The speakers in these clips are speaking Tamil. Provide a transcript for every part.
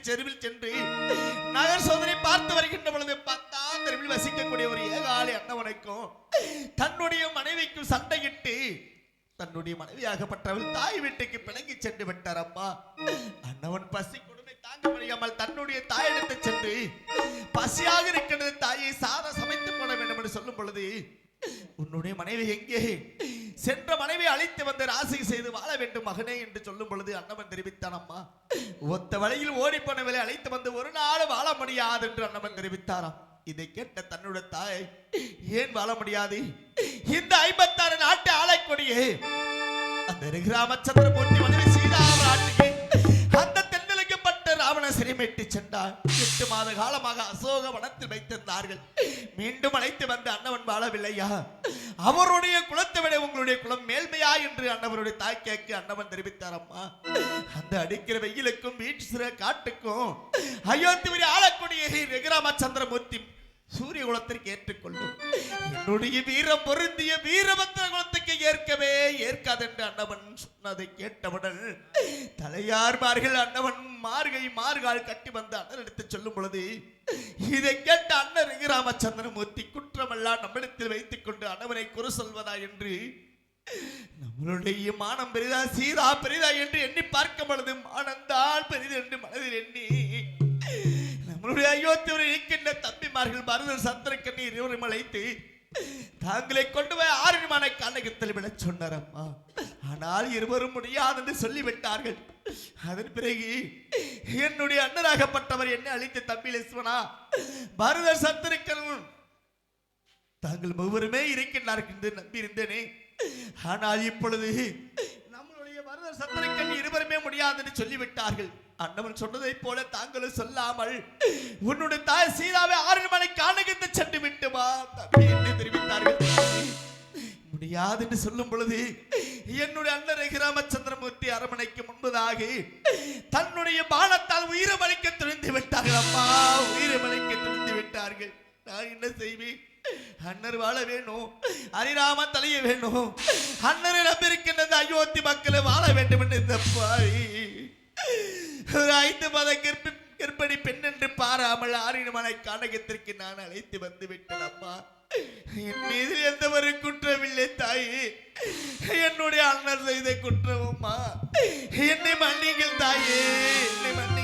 தலையார்மார்கள் செருவில் சென்று நகர் சோதனை பார்த்து வருகின்ற பொழுது பத்தாம் தெருவில் வசிக்கக்கூடிய ஒரு ஏகாலை அண்ணவனுக்கும் தன்னுடைய மனைவிக்கும் சண்டையிட்டு தன்னுடைய மனைவியாகப்பட்டவள் தாய் வீட்டுக்கு பிணங்கி சென்று விட்டார் அம்மா அண்ணவன் பசி கொடுமை தாங்க முடியாமல் தன்னுடைய தாயிடத்தை சென்று பசியாக இருக்கின்றது தாயை சாதம் சமைத்து போட வேண்டும் என்று சொல்லும் பொழுது உன்னுடைய மனைவி எங்கே? சென்ற மனைவி அழைத்து வந்து ராசி செய்து வாழ வேண்டும் மகனே என்று சொல்லும் பொழுது அண்ணவன் தெரிவித்தான் அம்மா ஒத்த வழியில் ஓடி போனவளை அழைத்து வந்து ஒரு நாள் வாழ முடியாது என்று அண்ணவன் தெரிவித்தாராம். இதை கேட்ட தன்னுடைய தாய் ஏன் வாழ முடியாது? இந்த ஐம்பத்தாறு நாட்டு ஆளைக்கொடியே அந்த ராமச்சந்திரமூர்த்தி மனைவி சிறைமிட்டு சென்றார். எட்டு மாத காலமாக அசோக வனத்தில் வைத்திருந்தார்கள். மீண்டும் அழைத்து வந்த அண்ணவன் வாழவில்லையா? அவருடைய குலத்தை விட உங்களுடைய குலம் மேல்மையா என்று அண்ணவருடைய தாய் கேட்க அண்ணவன் தெரிவித்தார் அம்மா. அந்த அடிக்கிற வெயிலுக்கும் வீட்டு காட்டுக்கும் அயோத்தி ஆளக்கூடிய ரகுராமச்சந்திரமூர்த்தி சூரிய குலத்திற்கு ஏற்றுக்கொள்ளும். என்னுடைய வீரம் பொருந்திய வீரபத்திர குலத்துக்கு ஏற்கவே ஏற்காதென்று அண்ணவன் சொன்னதை கேட்டவுடன் தலையார்மார்கள் அண்ணவன் மார்கை மார்கால் கட்டி வந்து அண்ணன் எடுத்து சொல்லும் பொழுது இதை கேட்ட அண்ணன் ராமச்சந்திரமூர்த்தி குற்றமெல்லாம் நம்மிடத்தில் வைத்துக் கொண்டு அண்ணவனை குறு சொல்வதா என்று நம்மளுடைய மானம் பெரிதா சீதா பெரிதா என்று எண்ணி பார்க்கும் பொழுது மானந்தான் பெரிது என்று மனதில் எண்ணி நம்மளுடைய அயோத்தியூர் இருக்கின்ற தம்பிமார்கள் மருதர் சந்திரக்கண்ணி இருவரும் அழைத்து தாங்களை கொண்டு போய் ஆறுமான கண்ணகத்தில் விட சொன்னார் அம்மா ஆனால் இருவரும் முடியாது என்று சொல்லிவிட்டார்கள். அதன் பிறகு என்னுடைய அண்ணராகப்பட்டவர் என்ன அழைத்து தம்பி லட்சுமணா பரதர் சத்திருக்கணும் தாங்கள் ஒவ்வொருமே இருக்கின்றார்கள் என்று நம்பி இருந்தேனே ஆனால் இப்பொழுது நம்மளுடைய பரத சந்திரக்கண் இருவருமே முடியாது என்று சொல்லிவிட்டார்கள். அண்ணவன் சொன்னதைப் போல தாங்களும் சொல்லாமல் உன்னுடைய தாய் சீதாவை ஆறு மணி காணுகின்ற சென்று விட்டுமா? தம்பி என்று தெரிவித்தார்கள். முடியாது என்று சொல்லும் பொழுது என்னுடைய அண்ணரை கிராமச்சந்திரமூர்த்தி அரமனைக்கு முன்பதாக தன்னுடைய பானத்தால் உயிரமளிக்க துணிந்து விட்டார்கள். அம்மா உயிரமளிக்க துணிந்து விட்டார்கள். நான் என்ன செய்வேன்? அண்ணர் வாழ வேணும் அரிராம தலைய வேணும் அண்ணரை நம்பியிருக்கின்றது அயோத்தி மக்களை வாழ வேண்டும் என்று இந்த பாய் ஒரு ஐந்து மாத கர்ப்பி கர்ப்பிணி பெண் என்று பாராமல் ஆறின காணகத்திற்கு கானகத்திற்கு நான் அழைத்து வந்து விட்டேன் அம்மா என் மீது எந்த ஒரு குற்றமில்லை தாயே. என்னுடைய அண்ணர் செய்த குற்றமும்மா. என்னை மன்னிங்கள் தாயே. என்னை மன்னி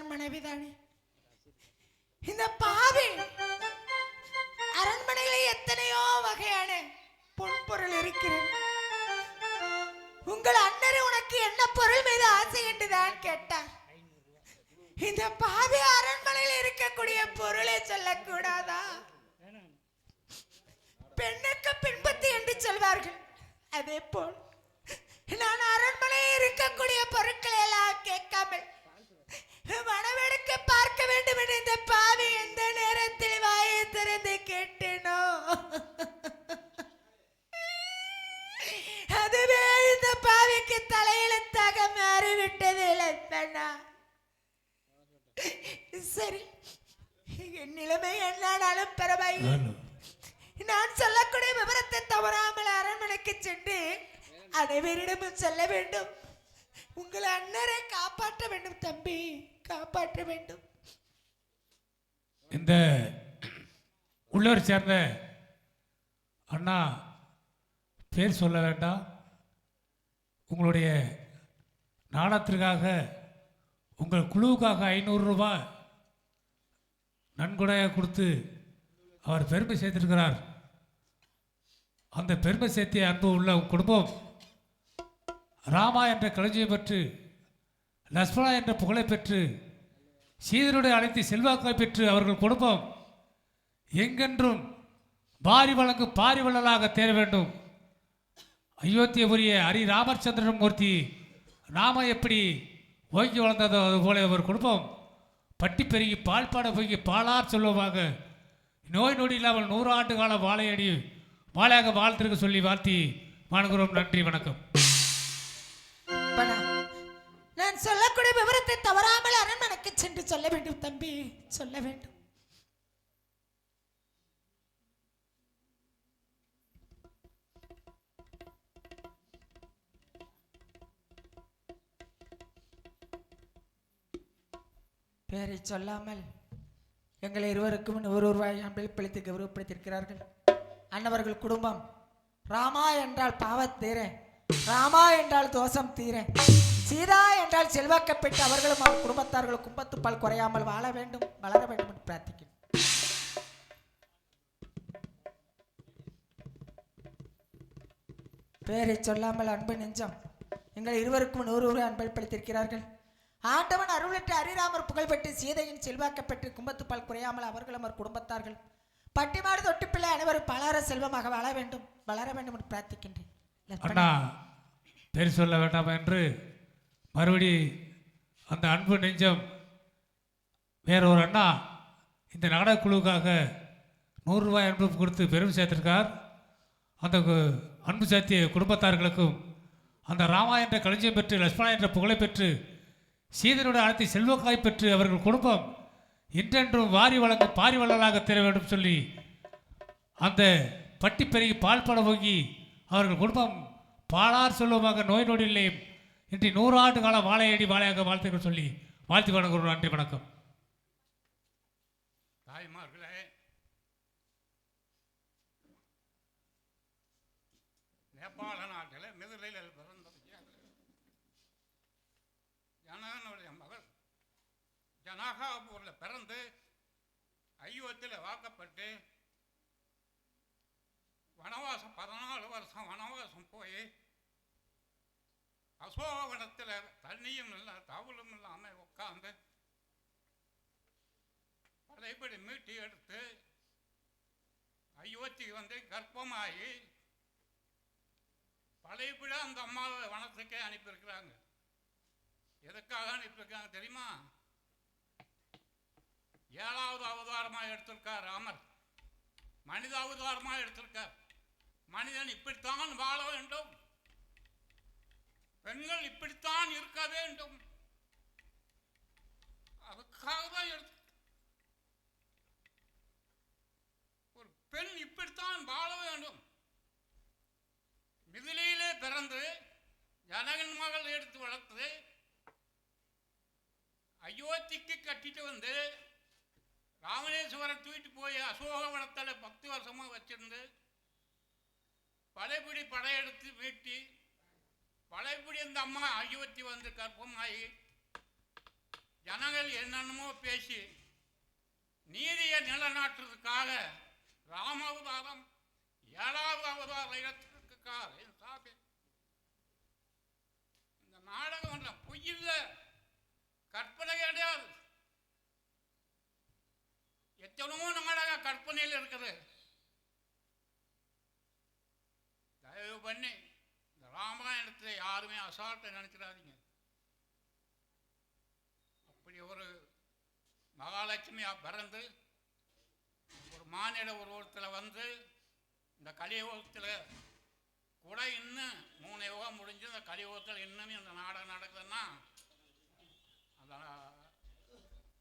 ஒரு மனைவிதானே இந்த பாவி அரண்மனையில எத்தனையோ வகையான பொன்பொருள் இருக்கிறது. உங்கள் அண்ணன் உனக்கு என்ன பொருள் மீது ஆசை என்றுதான் கேட்டார். இந்த பாவி அரண்மனையில் இருக்கக்கூடிய பொருளை சொல்லக்கூடாதா? பெண்ணுக்கு பின்பத்து என்று சொல்வார்கள். அதே போல் நான் அரண்மனையில் இருக்கக்கூடிய பொருட்களை எல்லாம் கேட்காமல் மனவெடுக்க பார்க்க வேண்டும் என்று இந்த பாவி எந்த நேரத்தில் வாயை திறந்து கேட்டேனோ? அதுவே இந்த பாவிக்கு தலையெழுத்தாக மாறிவிட்டது லட்சணா சரி என் நிலைமை என்னாலும் பரவாயில்லை. நான் சொல்லக்கூடிய அனைவரிடமும் செல்ல வேண்டும். உங்கள் அண்ணரை காப்பாற்ற வேண்டும் தம்பி. காப்பாற்ற வேண்டும். இந்த உள்ளூர் சேர்ந்த அண்ணா பேர் சொல்ல வேண்டாம். உங்களுடைய நாணத்திற்காக உங்கள் குழுவுக்காக ஐநூறு ரூபாய் நன்கொடையாக கொடுத்து அவர் பெருமை சேர்த்திருக்கிறார். அந்த பெருமை சேர்த்திய அன்பு உள்ள குடும்பம் ராமா என்ற கலைஞரை பெற்று நஸ்பலா என்ற புகழை பெற்று சீதருடைய அனைத்து செல்வாக்கை பெற்று அவர்கள் குடும்பம் எங்கென்றும் பாரி வழங்கு பாரி வள்ளலாக தேர வேண்டும். அயோத்தியபுரிய ஹரி ராமச்சந்திரன் மூர்த்தி ராம எப்படி ஓங்கி வளர்ந்ததோ அதுபோல ஒரு குடும்பம் பட்டி பெருகி பால் பாட போய் பாலார் சொல்லுவாங்க நோய் நொடி இல்லாமல் நூறு ஆண்டு கால வாழையடி வாழையாக வாழ்த்திருக்க சொல்லி வாழ்த்தி வணங்குகிறோம் நன்றி வணக்கம். அப்பனா, நான் சொல்லக்கூடிய விவரத்தை தவறாமல் அரண்மனைக்கு சென்று சொல்ல வேண்டும் தம்பி. சொல்ல வேண்டும். பேரை சொல்லாமல் எங்கள் இருவருக்கும் நூறு ரூபாய் அன்பளிப்பளித்து கௌரவப்படுத்தியிருக்கிறார்கள். அன்னவர்கள் குடும்பம் ராமா என்றால் பாவத் தீர ராமா என்றால் தோஷம் தீர சீதா என்றால் செல்வாக்கப்பட்டு அவர்களும் அவர் குடும்பத்தார்களும் கும்பத்துப்பால் குறையாமல் வாழ வேண்டும் வளர வேண்டும் என்று பிரார்த்திக்கிறேன். பேரை சொல்லாமல் அன்பு நெஞ்சம். எங்கள் இருவருக்கும் நூறு ரூபாய் அன்பளிப்பளித்திருக்கிறார்கள் ஆண்டவன் அருளற்ற ஹரிராமர் புகழ்பெற்று சீதையின் செல்வாக்கப்பெற்று கும்பத்துப்பால் குறையாமல் அவர்களும் அவர் குடும்பத்தார்கள். பட்டிமாடு தொட்டுப்பிள்ளை அனைவரும் பலர செல்வமாக வாழ வேண்டும் வளர வேண்டும் என்று பிரார்த்திக்கின்றேன். அண்ணா சொல்ல வேண்டாமா என்று மறுபடி அந்த அன்பு நெஞ்சம் வேற ஒரு அண்ணா இந்த நாடகக்குழுவுக்காக குழுவுக்காக அன்பு கொடுத்து பெரும் சேர்த்திருக்கார். அந்த கு- அன்பு சேர்த்திய குடும்பத்தார்களுக்கும் அந்த ராமா என்ற களஞ்சியம் பெற்று லட்சுமணா என்ற புகழை பெற்று சீதனுடைய அனைத்து செல்வக்காய் பெற்று அவர்கள் குடும்பம் இன்றென்றும் வாரி வழங்க பாரி வள்ளலாக திர வேண்டும் சொல்லி அந்த பட்டி பெருகி பால் பட போங்கி அவர்கள் குடும்பம் பாலார் சொல்லுவமாக நோய் நொடி இல்லை இன்று நூறாண்டு காலம் வாழையடி வாழையாக வாழ்த்துக்கள் சொல்லி வாழ்த்து வணங்குகிறோம் நன்றி வணக்கம். தாய்மார்களே நேபாள நாட்டில் மிதிரையில் பிறந்த ஜனகனுடைய மகள் ஜனகாபூரில் பிறந்து ஐயோத்தில் வாக்கப்பட்டு வனவாசம் பதினாலு வருஷம் வனவாசம் போய் அசோகனத்தில் தண்ணியும் இல்லை தவளும் இல்லாமல் உட்காந்து படைப்படி மீட்டி எடுத்து அயோத்திக்கு வந்து கர்ப்பமாகி பழையபடி அந்த அம்மாவை வனத்துக்கே அனுப்பியிருக்கிறாங்க. எதுக்காக அனுப்பியிருக்காங்க தெரியுமா? ஏழாவது அவதாரமாக எடுத்திருக்கார் ராமர். மனித அவதாரமாக எடுத்திருக்கார். மனிதன் இப்படித்தான் வாழ வேண்டும். பெண்கள் இப்படித்தான் இருக்க வேண்டும். அதுக்காக தான் எடுத்து ஒரு பெண் இப்படித்தான் வாழ வேண்டும். மிதிலையிலே பிறந்து ஜனகன் மகள் எடுத்து வளர்த்து அயோத்திக்கு கட்டிட்டு வந்து ராமநேஸ்வரை தூக்கிட்டு போய் அசோகவனத்தில் பத்து வருஷமா வச்சிருந்து படைப்பிடி படையெடுத்து மீட்டி படைப்பிடி இந்த அம்மா அயோத்தி வந்து கற்பமாகி ஜனங்கள் என்னென்னமோ பேசி நீதியை நிலைநாட்டுறதுக்காக ராமாவதாரம் ஏழாவது அவதார இடத்திற்காக சாமி இந்த நாடகம் ஒன்றும் பொய்யில் கற்பனை கிடையாது. எத்தனையோ நாடகம் கற்பனையில் இருக்குது. தயவு பண்ணி யாருமே அசால்ட்டை நினச்சிடாதீங்க. அப்படி ஒரு மகாலட்சுமியா பிறந்து ஒரு மாநில உருவத்தில் வந்து இந்த கலியுகத்தில் கூட இன்னும் மூணு யுகம் முடிஞ்சு இந்த கலியுகத்தில் இன்னும் இந்த நாடகம் நடக்குதுன்னா அந்த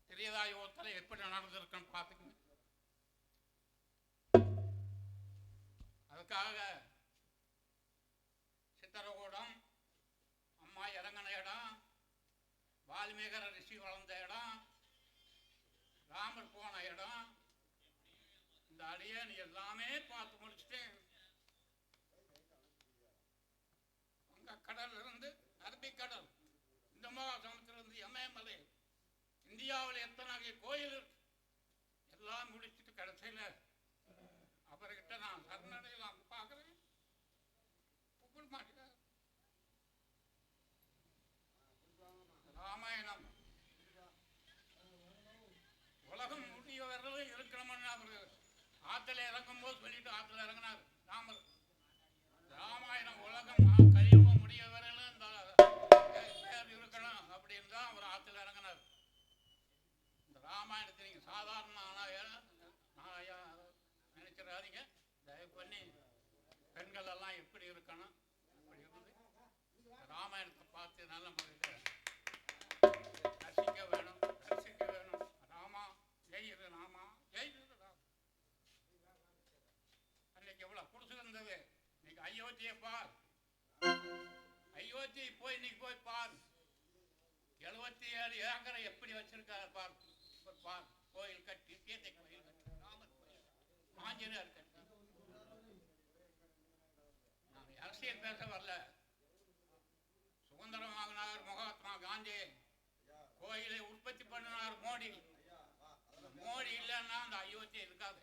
திரியதா யுகத்தில் எப்படி நடந்திருக்குன்னு பார்த்துக்கங்க. அதுக்காக சித்திரகூடம் அம்மா இறங்கின இடம் வால்மீகர ரிஷி வளர்ந்த இடம் ராமர் போன இடம். இந்த அடியன் எல்லாமே பார்த்து முடிச்சிட்டேன் அங்க கடல்ல இருந்து அரபிக்கடல் இந்த மகாசமுத்திலிருந்து இமயமலை இந்தியாவில் எத்தனை கோயில் இருக்கு? எல்லாம் முடிச்சிட்டு கடைசியில் அவர்கிட்ட நான் சரணடையலாம் பார்க்குறேன் கூப்பிட மாட்டேன் ராமாயணம் உலகம் முடிய வரலும் இருக்கணும்னு அவரு ஆத்துல இறங்கும் போது சொல்லிட்டு இறங்கினார். ராமர். ராமாயணம் உலகம் ஆ- கலியுகம் முடிய வரையில இந்த பேர் இருக்கணும் அப்படின்னு தான் அவர் ஆற்றுல இறங்கினார். இந்த ராமாயணத்தை நீங்க சாதாரண எழுபத்தி எப்படி வச்சிருக்காரு பார் பார் கோயில் கட்டி சீத்தை கோயில் கட்டி ராமர் கோயில் ஆஞ்சநேயர் கட்டி. நான் அரசியல் பேச வரல. சுதந்திரம் வாங்கினார் மகாத்மா காந்தி கோயிலை உற்பத்தி பண்ணினார் மோடி. மோடி இல்லைன்னா அந்த அயோத்தி இருக்காது.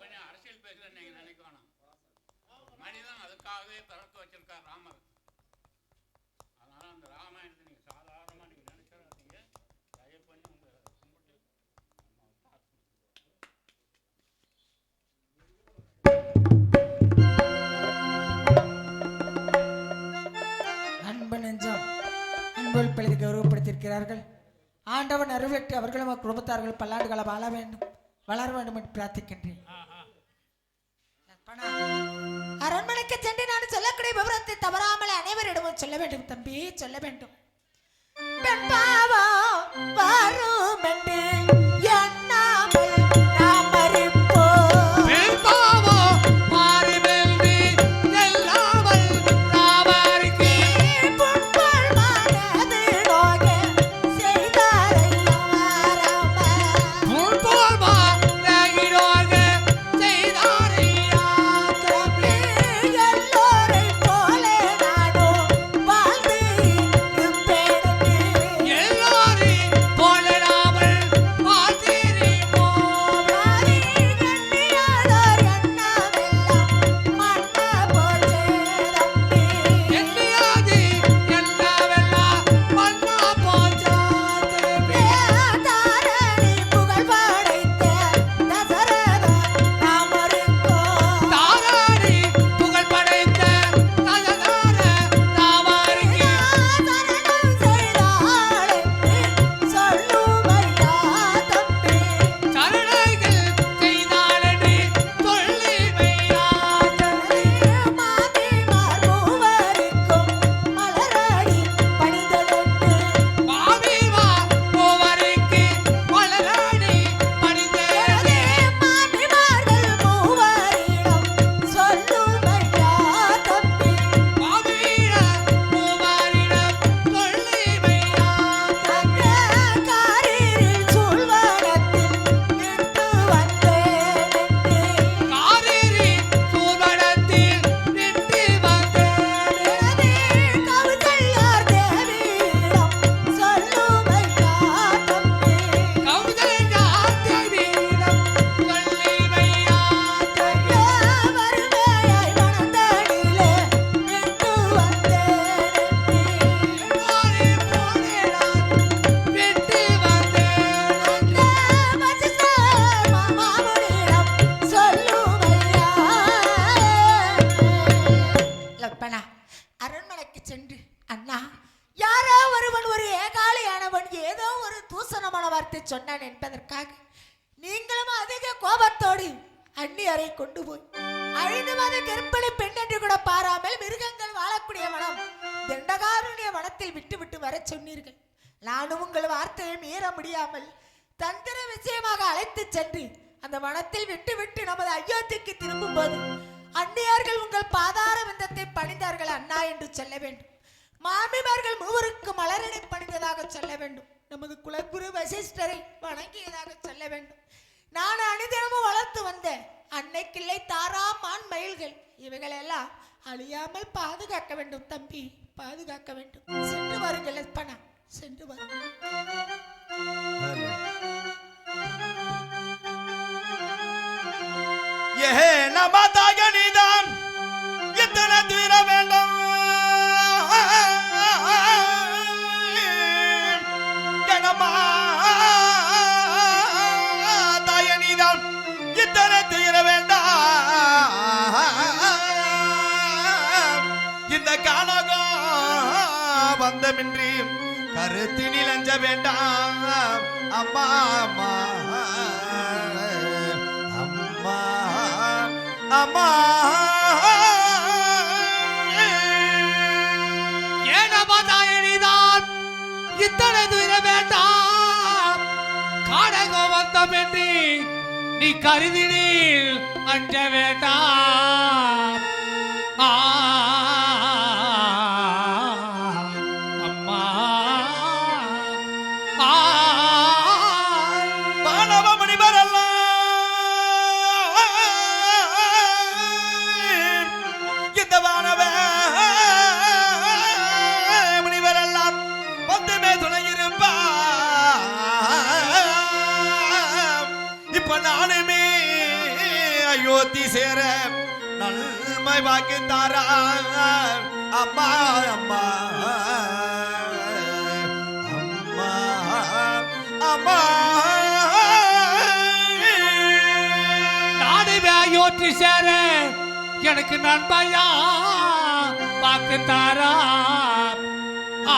பண்ணி அரசியல் பேசுறேன் நீங்க நினைக்க வேணாம் மனிதன் அதுக்காகவே பிறக்க வச்சிருக்கார் ராமர். ஆண்டவன் அவர்களும் குடும்பத்தார்கள் பல்லாண்டு காலம் வாழ வேண்டும் வளர வேண்டும் என்று பிரார்த்திக்கின்றேன். அரண்மனைக்கு சென்று நான் சொல்லக்கூடிய விவரத்தை தவறாமல் அனைவரிடமும் சொல்ல வேண்டும் தம்பி சொல்ல வேண்டும். பெண்பாவம் வரும். சொன்னான் என்பதற்காக நீங்களும் அதிக கோபத்தோடு அந்நியரை கொண்டு போய் ஐந்து மாத கர்ப்பிணி பெண் என்று கூட பாராமல் மிருகங்கள் வாழக்கூடிய வனம் திண்டகாரனுடைய வனத்தில் விட்டுவிட்டு வரச் சொன்னீர்கள். நானும் உங்கள் வார்த்தையை மீற முடியாமல் தந்திர விஷயமாக அழைத்து சென்று அந்த வனத்தில் விட்டுவிட்டு நமது அயோத்திக்கு திரும்பும்போது அந்நியார்கள் உங்கள் பாதார விந்தத்தை பணிந்தார்கள் அண்ணா என்று சொல்ல வேண்டும். மாமிமார்கள் மூவருக்கு மலரடை பணிந்ததாக சொல்ல வேண்டும். நமது குலகுரு வசிஷ்டரை வணங்கியதாக சொல்ல வேண்டும். நான் அனுதினமும் வளர்த்து வந்த அன்னை கிள்ளை தாரா மான் மயில்கள் இவைகளெல்லாம் அழியாமல் பாதுகாக்க வேண்டும் தம்பி பாதுகாக்க வேண்டும். சென்று வாருங்கள் பணம் இந்த காணகம் பந்தமின்றி கருத்தினில் வேண்டாம். அம்மா அம்மா அம்மா அம்மா. ஏனமதாயனிதான் இத்தனை துயர வேண்டாம். காடகோ வந்தமின்றி நீ கருதினில் அஞ்ச வேண்டாம். சேர நன்மை வாக்கி தாரா. அம்மா அம்மா. அம்மா அம்மா. நாடுவே அயோற்றி சேர எனக்கு நண்பையா. வாக்கு தாரா. ஆ,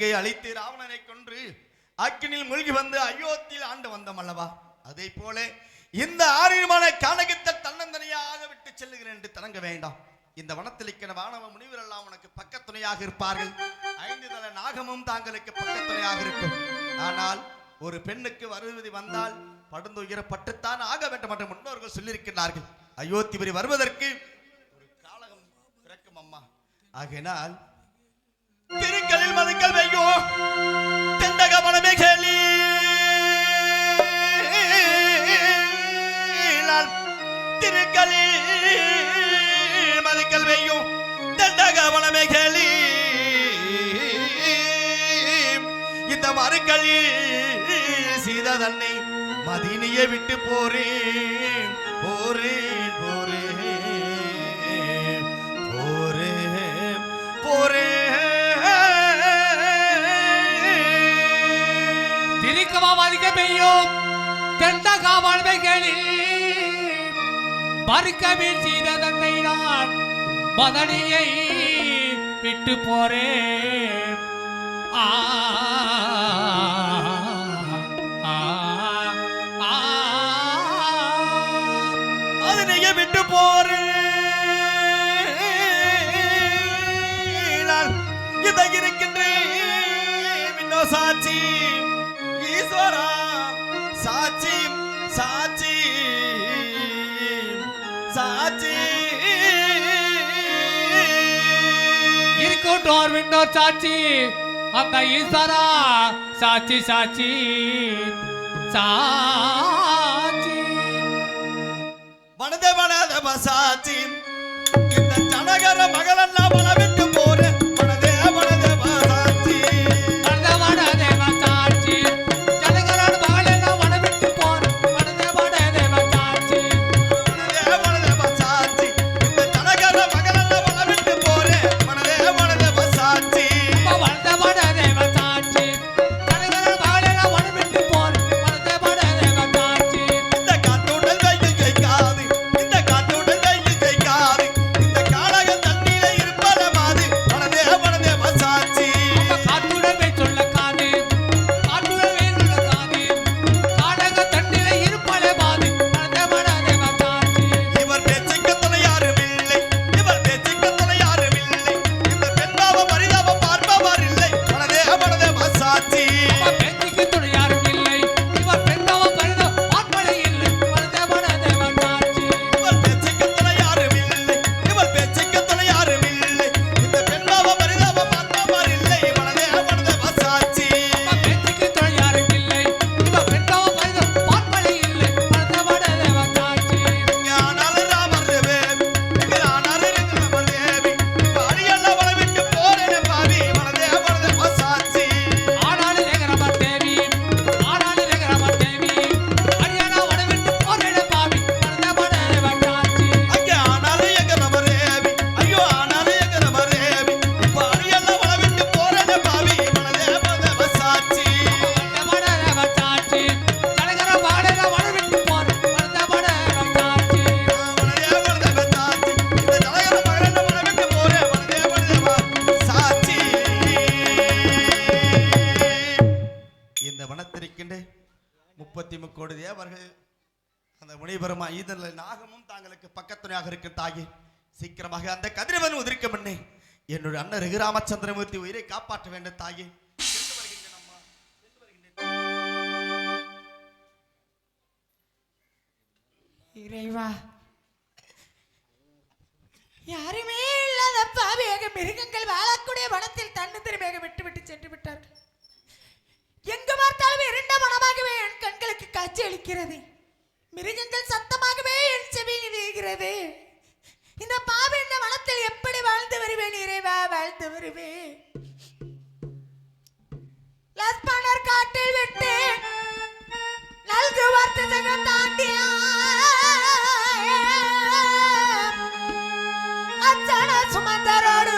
இலங்கையை அழித்து ராவணனை கொன்று அக்கினில் மூழ்கி வந்து அயோத்தியில் ஆண்டு வந்தம் அல்லவா? அதே போல இந்த ஆரியமான கானகத்தை தன்னந்தனியாக விட்டு செல்லுகிறேன் என்று தரங்க வேண்டாம். இந்த வனத்தில் இருக்கிற வானவ முனிவர் எல்லாம் உனக்கு பக்கத்துணையாக இருப்பார்கள். ஐந்து தல நாகமும் தாங்களுக்கு பக்கத்துணையாக இருக்கும். ஆனால் ஒரு பெண்ணுக்கு வருவதி வந்தால் படுந்துயரப்பட்டுத்தான் ஆக வேண்டும் என்று முன்னோர்கள் சொல்லியிருக்கிறார்கள் அயோத்திபுரி வருவதற்கு ஒரு காலகம் பிறக்கும் அம்மா ஆகையினால் திருக்கலில் மதுக்கள் வையோ. தெண்டக மனமே கேளி. திருக்கலில் மதுக்கள் வையும் தெண்டக மனமே கேளி. இந்த மறுக்களி சீத தன்னை மதினியை விட்டு போறேன். போறேன் போறேன் போறேன் போறேன். திரிக்கமா மதிக்க பெய்யும். தெண்டகா வாழ்வைகளில் மறுக்கவில் செய்த தன்னை நான் மதனியை விட்டு போறேன். ஆ ஆ, ஆ, அதனைய விட்டு போறேன். சாட்சி. சாட்சி. இருக்கட்டும் விண்ணோர் சாட்சி. அந்த ஈஸ்வரா சாட்சி சாட்சி. சாட்சி. வனத வனத சாட்சி. இந்த ஜனகர மகளெல்லாம் மனவிட்டு முனிபெருமா ஈதனில் நாகமும் தாங்களுக்கு பக்கத்துணையாக இருக்கும் தாயே. சீக்கிரமாக அந்த கதிரவன் உதிர்க்க முன்னே என்னுடைய அண்ணன் ரகுராமச்சந்திரமூர்த்தி உயிரை காப்பாற்ற வேண்டும் தாயே. இறைவா யாருமே இல்லாத பாவியாக மிருகங்கள் வாழக்கூடிய வனத்தில் தன்னித்திரமாக விட்டு விட்டு சென்று விட்டார்கள். எங்கு பார்த்தாலும் இருண்ட மனமாகவே என் கண்களுக்கு காட்சி அளிக்கிறது. மிருகங்கள் சத்தமாகவே என் செவியில் இருக்கிறது இந்த பாவி இந்த வனத்தில் எப்படி வாழ்ந்து வருவேன் இறைவா? வாழ்ந்து வருவேன். லஸ்பானர் காட்டில் விட்டு நல்கு வார்த்தை தாண்டிய அச்சன சுமந்தரோடு